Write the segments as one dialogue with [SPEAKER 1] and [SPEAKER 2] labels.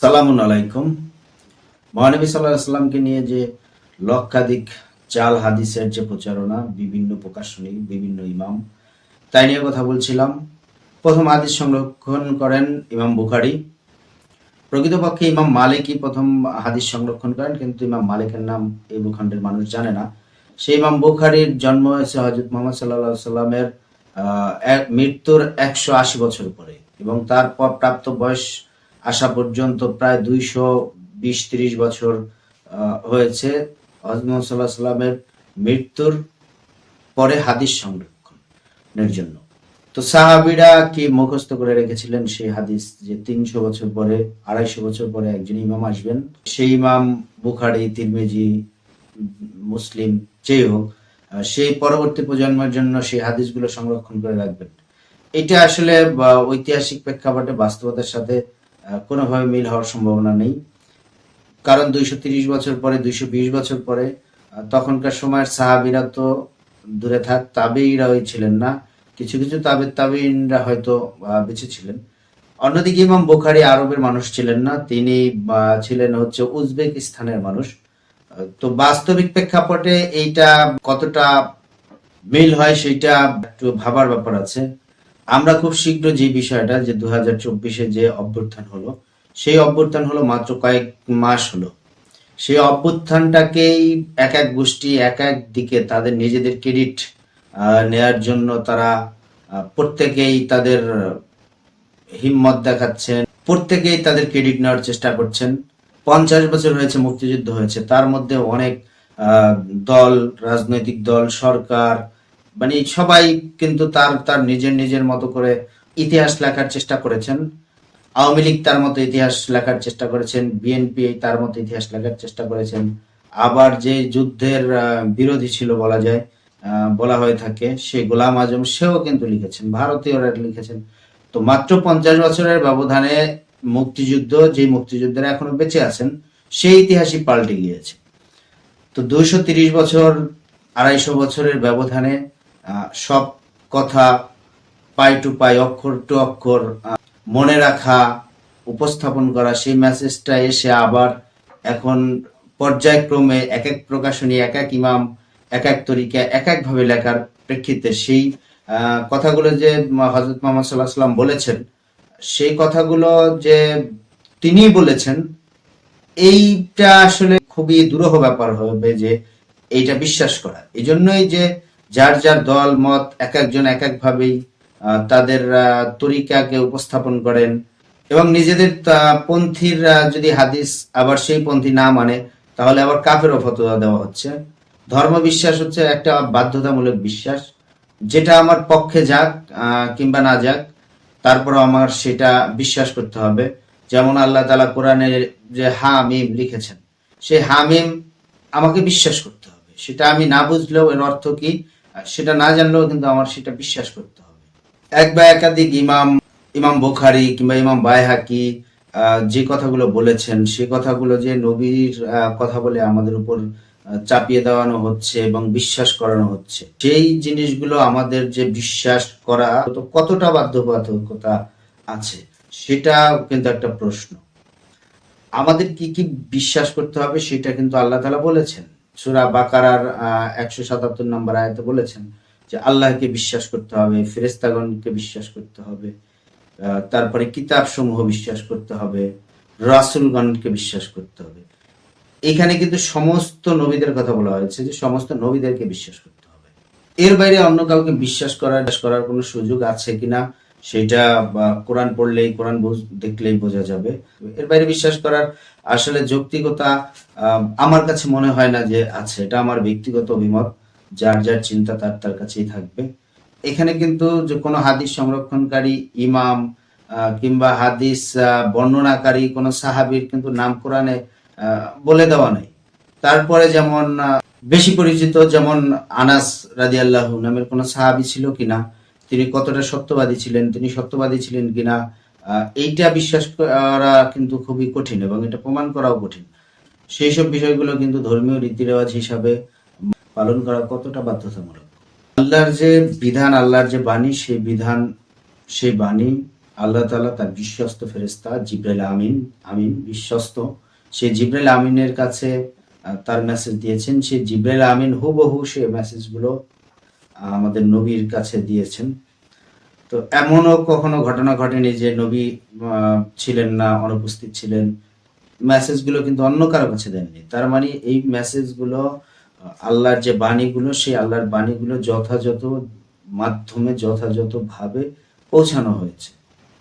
[SPEAKER 1] সালামুন নিয়ে যে লক্ষাধিক চাল হাদিসের যে প্রচারণা, বিভিন্ন প্রকাশনী, বিভিন্ন ইমাম, তাই নিয়ে কথা বলছিলাম। প্রথম হাদিস সংরক্ষণ করেন ইমাম বুখারি। প্রকৃতপক্ষে ইমাম মালিকই প্রথম হাদিস সংরক্ষণ করেন, কিন্তু ইমাম মালিকের নাম এই ভূখণ্ডের মানুষ জানে না। সেই ইমাম বুখারির জন্ম হয়েছে হজরত মোহাম্মদ সাল্লাহ সাল্লামের মৃত্যুর একশো আশি বছর পরে এবং তারপর প্রাপ্ত বয়স আসা পর্যন্ত প্রায় দুইশো বিশ ত্রিশ বছর হয়েছে। হজরত মোহাম্মদ সাল্লাহ সাল্লামের মৃত্যুর পরে হাদিস সংরক্ষণের জন্য। তো সাহাবিরা কি মুখস্থ করে রেখেছিলেন সেই হাদিস যে তিনশো বছর পরে, আড়াইশো বছর পরে একজন ইমাম আসবেন? সেই ইমাম বুখারি, তিরমিজি মুসলিম যেই হোক সেই পরবর্তী প্রজন্মের জন্য সেই হাদিসগুলো সংরক্ষণ করে রাখবেন। এটা আসলে ঐতিহাসিক প্রেক্ষাপটে বাস্তবতার সাথে কোনোভাবে মিল হওয়ার সম্ভাবনা নেই। কারণ দুইশো তিরিশ বছর পরে, দুইশো বিশ বছর পরে তখনকার সময়ের সাহাবিরা তো দূরে থাক তাবেইরা ওই ছিলেন না। কিছু কিছু তাবে তাবেইনরা হয়তো বেঁচে ছিলেন। অন্যদিকে ইমাম বোখারি আরবের মানুষ ছিলেন না। তিনি ছিলেন হচ্ছে উজবেকিস্তানের মানুষ। তো বাস্তবিক প্রেক্ষাপটে এইটা কতটা মিল হয় সেটা একটু ভাবার ব্যাপার আছে। আমরা খুব শীঘ্র যে বিষয়টা যে দু হাজার চব্বিশে যে অভ্যুত্থান হলো, সেই অভ্যুত্থান হলো মাত্র কয়েক মাস হলো। সেই অভ্যুত্থানটাকেই এক এক গোষ্ঠী এক এক দিকে তাদের নিজেদের ক্রেডিট নেয়ার জন্য তারা প্রত্যেকেই তাদের হিম্মত দেখাচ্ছেন, প্রত্যেকেই তাদের ক্রেডিট নেওয়ার চেষ্টা করছেন। পঞ্চাশ বছর হয়েছে মুক্তিযুদ্ধ হয়েছে। তার মধ্যে অনেক দল, রাজনৈতিক দল, সরকার মানে সবাই কিন্তু তার তার নিজের নিজের মতো করে ইতিহাস লেখার চেষ্টা করেছেন। আওয়ামী লীগ তার মতো ইতিহাস লেখার চেষ্টা করেছেন। বিএনপি তার মতো ইতিহাস লেখার চেষ্টা করেছেন। আবার যে যুদ্ধের বিরোধী ছিল বলা যায় বলা হয়ে থাকে, সে গোলাম আজম, সেও কিন্তু লিখেছেন। ভারতীয়রা লিখেছেন। তো মাত্র পঞ্চাশ বছরের ব্যবধানে মুক্তিযুদ্ধ, যে মুক্তিযোদ্ধারা এখনও বেঁচে আছেন, সেই ইতিহাসই পাল্টে গিয়েছে। তো দুইশো তিরিশ বছর, আড়াইশো বছরের ব্যবধানে সব কথা পাই টু পাই, অক্ষর টু অক্ষর মনে রাখা, উপস্থাপন করা, সেই মেসেজটা এসে আবার এখন পর্যায়ক্রমে এক এক প্রকাশনী, এক এক ইমাম, এক এক তরিকা, এক এক ভাবে লেখার প্রেক্ষিতে সেই কথাগুলো যে হজরত মোহাম্মদ সাল্লাহ সাল্লাম বলেছেন সেই কথাগুলো যে তিনি বলেছেন, এইটা আসলে খুবই দুরূহ ব্যাপার হবে যে এইটা বিশ্বাস করা। এই জন্যই যে যার যার দল, মত, এক একজন এক এক ভাবেই তাদের তরিকাকে উপস্থাপন করেন এবং নিজেদের পন্থীর যদি হাদিস আবার সেই পন্থী না মানে তাহলে আবার কাফেরও ফতোয়া দেওয়া হচ্ছে। ধর্ম বিশ্বাস হচ্ছে একটা বাধ্যতামূলক বিশ্বাস। যেটা আমার পক্ষে যাক কিংবা না যাক তারপর আমার সেটা বিশ্বাস করতে হবে। যেমন আল্লাহ তালা কোরআনে যে হামিম লিখেছেন, সেই হামিম আমাকে বিশ্বাস করতে হবে। সেটা আমি না বুঝলেও এর অর্থ কি সেটা না জানলেও কিন্তু আমার সেটা বিশ্বাস করতে হবে। এক বা একাধিক ইমাম ইমাম বোখারি কিংবা ইমাম বায়হাকি যে কথাগুলো বলেছেন, সে কথাগুলো যে নবীর কথা বলে আমাদের উপর চাপিয়ে দেওয়ানো হচ্ছে এবং বিশ্বাস করানো হচ্ছে। সেই জিনিসগুলো আমাদের যে বিশ্বাস করা কতটা বাধ্যবাধকতা আছে সেটা কিন্তু একটা প্রশ্ন। আমাদের কি কি বিশ্বাস করতে হবে সেটা কিন্তু আল্লাহ তালা বলেছেন। সুরা বাকারার একশো সাতাত্তর নম্বর আয়াতে বলেছেন যে, আল্লাহকে বিশ্বাস করতে হবে ফেরেস্তাগণকে বিশ্বাস করতে হবে তারপরে কিতাব সমূহ বিশ্বাস করতে হবে, রাসুলগণকে বিশ্বাস করতে হবে। এখানে কিন্তু সমস্ত নবীদের কথা বলা হয়েছে যে সমস্ত নবীদেরকে বিশ্বাস করতে হবে। এর বাইরে অন্য কাউকে বিশ্বাস করার করার কোনো সুযোগ আছে কিনা, সেটা কোরআন পড়লেই, কোরআন দেখলেই বোঝা যাবে। এর বাইরে বিশ্বাস করার আসলে যৌক্তিকতা আমার কাছে মনে হয় না যে আছে। এটা আমার ব্যক্তিগত অভিমত, যার যার চিন্তা তার তার কাছেই থাকবে। এখানে কিন্তু যে কোনো হাদিস সংরক্ষণকারী, ইমাম কিংবা হাদিস বর্ণনাকারী কোনো সাহাবীর কিন্তু নাম কোরআনে বলে দেওয়া নাই। তারপরে যেমন বেশি পরিচিত যেমন আনাস রাদিয়াল্লাহু নামের কোনো সাহাবী ছিল কিনা, তিনি কতটা সত্যবাদী ছিলেন, তিনি সত্যবাদী ছিলেন কিনা এইটা বিশ্বাস করা কিন্তু খুবই কঠিন এবং এটা প্রমাণ করাও কঠিন। সেই সব বিষয়গুলো কিন্তু ধর্মীয় রীতি রেওয়াজ হিসাবে পালন করা কতটা বাধ্যতামূলক? আল্লাহর যে বিধান, আল্লাহর যে বাণী, সেই বিধান, সেই বাণী আল্লাহ তালা তার বিশ্বস্ত ফেরেশতা জিব্রাইল আমিন আমিন, বিশ্বস্ত। সেই জিব্রাইল আমিনের কাছে তার মেসেজ দিয়েছেন। সে জিব্রাইল আমিন হুবহু সেই মেসেজগুলো আমাদের নবীর কাছে দিয়েছেন। তো এমনও কখনো ঘটনা ঘটেনি যে নবী ছিলেন না, অনুপস্থিত ছিলেন। মেসেজগুলো কিন্তু অন্য কারও কাছে দেননি। তার মানে এই মেসেজগুলো আল্লাহর যে বাণীগুলো, সেই আল্লাহর বাণীগুলো যথাযথ মাধ্যমে যথাযথ ভাবে পৌঁছানো হয়েছে।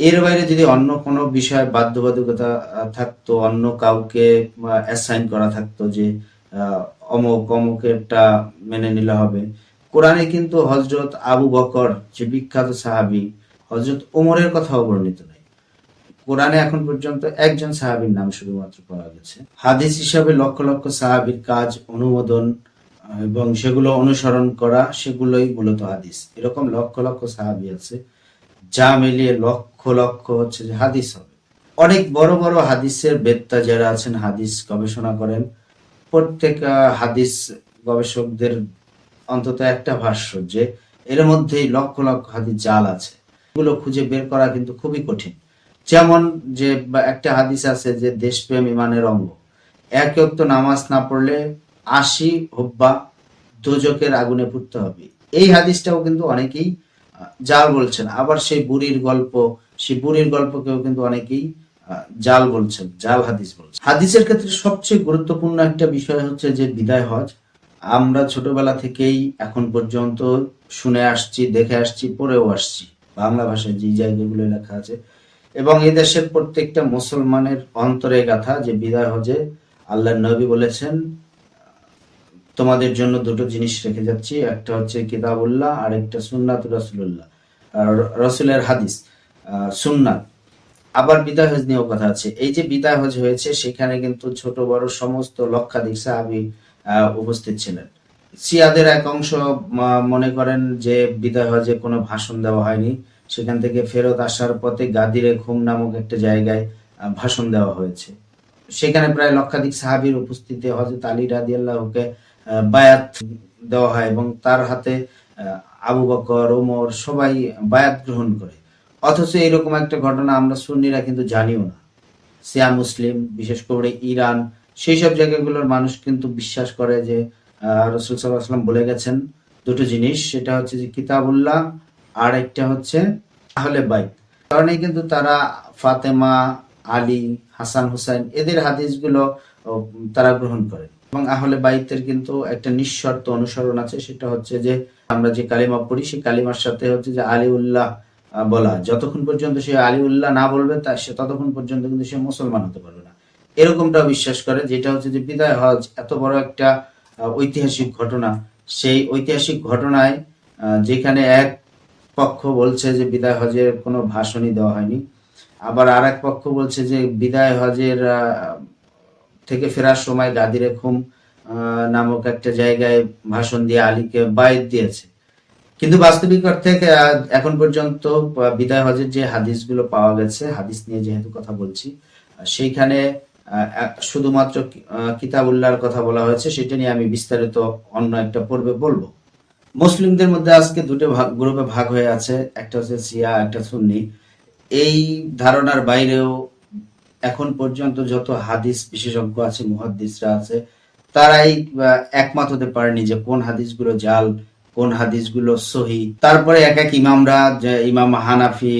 [SPEAKER 1] এর বাইরে যদি অন্য কোনো বিষয় বাধ্যবাধকতা থাকতো, অন্য কাউকে অ্যাসাইন করা থাকতো যে অমুক অমুকেরটা মেনে নিলে হবে। কোরআনে কিন্তু হজরত আবু বকর যে বিখ্যাত সাহাবী হজরত ওমরের কথাও বর্ণিত নেই। কোরআনে এখন পর্যন্ত একজন সাহাবীর নাম শুধুমাত্র পাওয়া গেছে। হাদিস হিসাবে লক্ষ লক্ষ সাহাবীর কাজ, অনুমোদন, এবং সেগুলো অনুসরণ করা, সেগুলোই মূলত হাদিস। এরকম লক্ষ লক্ষ সাহাবী আছে। যা মিলিয়ে লক্ষ লক্ষ হচ্ছে যে হাদিস হবে। অনেক বড় বড় হাদিসের বেত্তা যারা আছেন, হাদিস গবেষণা করেন, প্রত্যেক হাদিস গবেষকদের অন্তত একটা ভাষ্য যে এর মধ্যেই লক্ষ লক্ষ হাদিস জাল আছে। এগুলো খুঁজে বের করা কিন্তু খুবই কঠিন। যেমন যে একটা হাদিস আছে যে দেশপ্রেম ইমানের অঙ্গ। এক অক্ত নামাজ না পড়লে আশি হব্বা দোজকের আগুনে পুড়তে হবে। এই হাদিসটাও কিন্তু অনেকেই জাল বলছেন। আবার সেই বুড়ির গল্প, সেই বুড়ির গল্পকেও কিন্তু অনেকেই জাল বলছেন, জাল হাদিস বলছেন। হাদিসের ক্ষেত্রে সবচেয়ে গুরুত্বপূর্ণ একটা বিষয় হচ্ছে যে বিদায় হজ। আমরা ছোটবেলা থেকেই এখন পর্যন্ত শুনে আসছি, দেখে আসছি, পড়েও আসছি। বাংলা ভাষায় যে জায়গাগুলো লেখা আছে। এবং এই দেশের প্রত্যেকটা মুসলমানের অন্তরে গাথা যে বিদায় হজে আল্লাহ নবী বলেছেন তোমাদের জন্য দুটো জিনিস রেখে যাচ্ছি। একটা হচ্ছে কিতাবুল্লাহ আর একটা সুন্নাত রসুল্লাহ রসুলের হাদিস সুন্নাত। আবার বিদায় হজ নিয়েও কথা আছে। এই যে বিদায় হজ হয়েছে, সেখানে কিন্তু ছোট বড় সমস্ত লক্ষাধিক সাহাবি উপস্থিত ছিলেন। সিয়াদের এক অংশ মনে করেন যে বিদায় হজে কোনো ভাষণ দেওয়া হয়নি। সেখান থেকে ফেরত আসার পথে গাদিরে ঘুম নামক একটা জায়গায় ভাষণ দেওয়া হয়েছে। সেখানে প্রায় লক্ষাধিক সাহাবীর উপস্থিতি হজরত আলী রাদি আল্লাহকে বায়াত দেওয়া হয় এবং তার হাতে আবু বকর, ওমর সবাই বায়াত গ্রহণ করে। অথচ এরকম একটা ঘটনা আমরা সুন্নিরা কিন্তু জানিও না। সিয়া মুসলিম, বিশেষ করে ইরান সেই সব জায়গাগুলোর মানুষ কিন্তু বিশ্বাস করে যে রসুল সাল্লাম বলে গেছেন দুটো জিনিস, সেটা হচ্ছে যে কিতাবুল্লাহ, আর একটা হচ্ছে আহলে বাইত। কারণে কিন্তু তারা ফাতেমা, আলী, হাসান, হুসাইন, এদের হাদিসগুলো তারা গ্রহণ করে এবং আহলে বাইতের কিন্তু একটা নিঃশর্ত অনুসরণ আছে, সেটা হচ্ছে যে আমরা যে কালিমা পড়ি, সেই কালিমার সাথে হচ্ছে যে আলী উল্লাহ বলা যতক্ষণ পর্যন্ত সে আলী উল্লাহ না বলবে, তা সে ততক্ষণ পর্যন্ত কিন্তু সে মুসলমান হতে পারবে না। এরকমটা বিশ্বাস করে, যেটা হচ্ছে যে বিদায় হজ এত বড় একটা ঐতিহাসিক ঘটনা। সেই ঐতিহাসিক ঘটনায় যেখানে এক পক্ষ বলছে যে বিদায় হজের কোনো ভাষণই দেওয়া হয়নি, আবার আর এক পক্ষ বলছে যে বিদায় হজের থেকে ফেরার সময় গাদিরে খুম নামক একটা জায়গায় ভাষণ দিয়ে আলীকে বায়ত দিয়েছে। কিন্তু বাস্তবিক অর্থে এখন পর্যন্ত বিদায় হজের যে হাদিসগুলো পাওয়া গেছে, হাদিস নিয়ে যেহেতু কথা বলছি সেইখানে শুধুমাত্র কিতাবুল্লাহর কথা বলা হয়েছে, সেটা নিয়ে আমি বিস্তারিত অন্য একটা পর্বে বলব। মুসলিমদের মধ্যে আজকে দুটো ভাগ, গ্রুপে ভাগ হয়ে আছে, একটা হচ্ছে সিয়া একটা সুন্নি। এই ধারণার বাইরেও এখন পর্যন্ত যত হাদিস বিশেষজ্ঞ আছে, মুহাদ্দিসরা আছে, তারাই একমত হতে পারেনি যে কোন হাদিসগুলো জাল, কোন হাদিসগুলো সহি। তারপরে এক এক ইমামরা, যে ইমাম হানাফি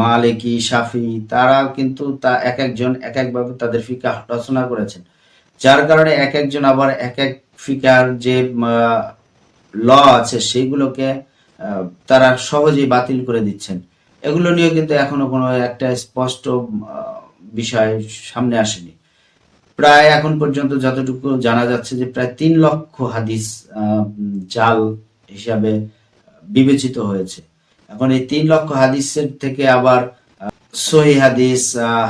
[SPEAKER 1] মালিকি, শাফি তারা কিন্তু তা এক একজন এক একভাবে তাদের ফিকা রচনা করেছেন। যার কারণে এক একজন আবার এক এক ফিকার যে ল আছে সেইগুলোকে তারা সহজেই বাতিল করে দিচ্ছেন। এগুলো নিয়ে কিন্তু এখনও কোনো একটা স্পষ্ট বিষয় সামনে আসেনি। প্রায় এখন পর্যন্ত যতটুকু জানা যাচ্ছে যে প্রায় তিন লক্ষ হাদিস জাল হিসাবে বিবেচিত হয়েছে। এখন এই তিন লক্ষ হাদিসের থেকে আবার সহি হাদিস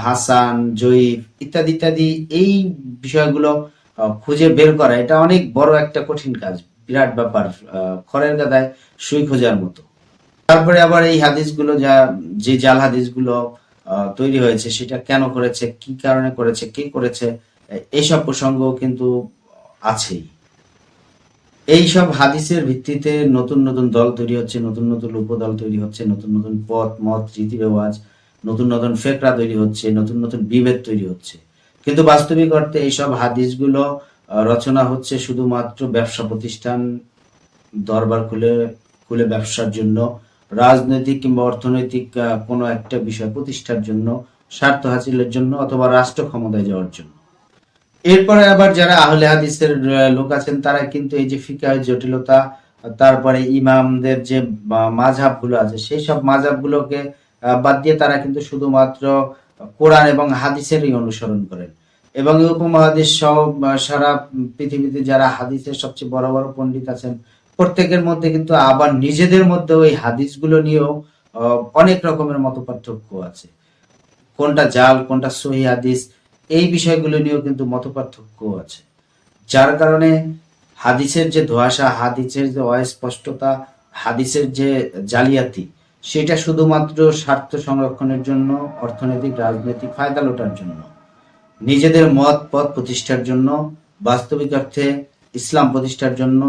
[SPEAKER 1] হাসান, জয়ীফ ইত্যাদি ইত্যাদি এই বিষয়গুলো খুঁজে বের করা এটা অনেক বড় একটা কঠিন কাজ, বিরাট ব্যাপার খড়ের গাদায় সুই খোঁজার মতো। তারপরে আবার এই হাদিসগুলো যা, যে জাল হাদিসগুলো তৈরি হয়েছে, সেটা কেন করেছে, কি কারণে করেছে, কে করেছে এইসব প্রসঙ্গ কিন্তু আছেই। এই সব হাদিসের ভিত্তিতে নতুন নতুন দল তৈরি হচ্ছে, নতুন নতুন উপদল তৈরি হচ্ছে, নতুন নতুন পথ, মত রীতি রেওয়াজ নতুন নতুন ফেকরা তৈরি হচ্ছে, নতুন নতুন বিভেদ তৈরি হচ্ছে। কিন্তু বাস্তবিক অর্থে এইসব হাদিসগুলো রচনা হচ্ছে শুধুমাত্র ব্যবসা প্রতিষ্ঠান দরবার খুলে খুলে ব্যবসার জন্য। রাজনৈতিক কিংবা অর্থনৈতিক কোনো একটা বিষয় প্রতিষ্ঠার জন্য, স্বার্থ হাসিলের জন্য অথবা রাষ্ট্র ক্ষমতায় যাওয়ার জন্য। এরপরে আবার যারা আহলে হাদিসের লোক আছেন, তারা কিন্তু এই যে ফিকাহের জটিলতা, তারপরে ইমামদের যে মাঝাবগুলো আছে, সেই সব মাঝাব গুলোকে বাদ দিয়ে তারা কিন্তু শুধুমাত্র কোরআন এবং হাদিসেরই অনুসরণ করেন। এবং উপমহাদেশ সহ সারা পৃথিবীতে যারা হাদিসের সবচেয়ে বড় বড় পণ্ডিত আছেন প্রত্যেকের মধ্যে কিন্তু আবার নিজেদের মধ্যে ওই হাদিসগুলো নিয়েও অনেক রকমের মত পার্থক্য আছে। কোনটা জাল, কোনটা সহি হাদিস, এই বিষয়গুলো নিয়েও কিন্তু মত পার্থক্য আছে। যার কারণে হাদিসের যে ধোয়াশা, হাদিসের যে অস্পষ্টতা, হাদিসের যে জালিয়াতি, সেটা শুধুমাত্র স্বার্থ সংরক্ষণের জন্য, অর্থনৈতিক, রাজনৈতিক ফায়দা লোটার জন্য। নিজেদের মত, পথ প্রতিষ্ঠার জন্য, বাস্তবিক অর্থে ইসলাম প্রতিষ্ঠার জন্য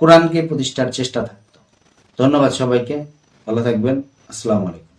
[SPEAKER 1] কোরআনকে প্রতিষ্ঠার চেষ্টা থাকতো। ধন্যবাদ সবাইকে। ভালো থাকবেন। আসসালামু আলাইকুম।